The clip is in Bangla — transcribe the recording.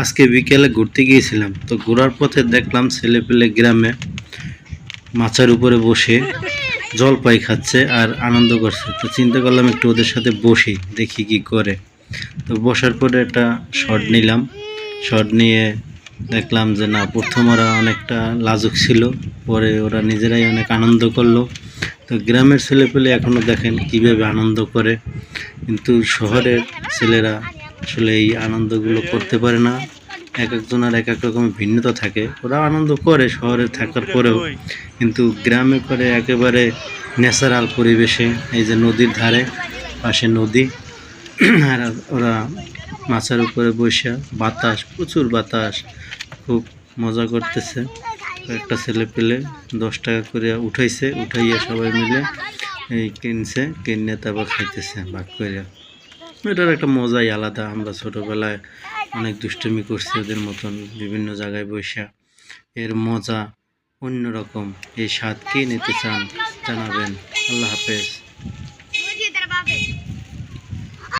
আজকে বিকেলে ঘুরতে গিয়েছিলাম। তো ঘোরার পথে দেখলাম ছেলেপেলে গ্রামে মাছের উপরে বসে জলপাই খাচ্ছে আর আনন্দ করছে। তো চিন্তা করলাম একটু ওদের সাথে বসি, দেখি কি করে। তো বসার পরে একটা শট নিলাম। শট নিয়ে দেখলাম যে না, প্রথম ওরা অনেকটা লাজুক ছিল, পরে ওরা নিজেরাই অনেক আনন্দ করল। তো গ্রামের ছেলেপেলে এখনও দেখেন কীভাবে আনন্দ করে। কিন্তু শহরের ছেলেরা আসলে এই আনন্দগুলো করতে পারে না। এক একজনের এক এক রকম ভিন্নতা থাকে। ওরা আনন্দ করে শহরে থাকার পরেও। কিন্তু গ্রামে করে একেবারে ন্যাচারাল পরিবেশে, এই যে নদীর ধারে, পাশে নদী, আর ওরা মাছের উপরে বসে বাতাস, প্রচুর বাতাস, খুব মজা করতেছে। একটা ছেলে পেলে দশ টাকা করে উঠাইছে, উঠাইয়া সবাই মিলে এই কিনছে, কিনে তারপর খাইতেছে, ভাগ করে এটার একটা মজাই আলাদা। আমরা ছোটোবেলায় অনেক দুষ্টুমি করছি ওদের মতন, বিভিন্ন জায়গায় বসে এর মজা অন্যরকম। এই স্বাদ কে নিতে চান, জানাবেন। আল্লাহ হাফেজ।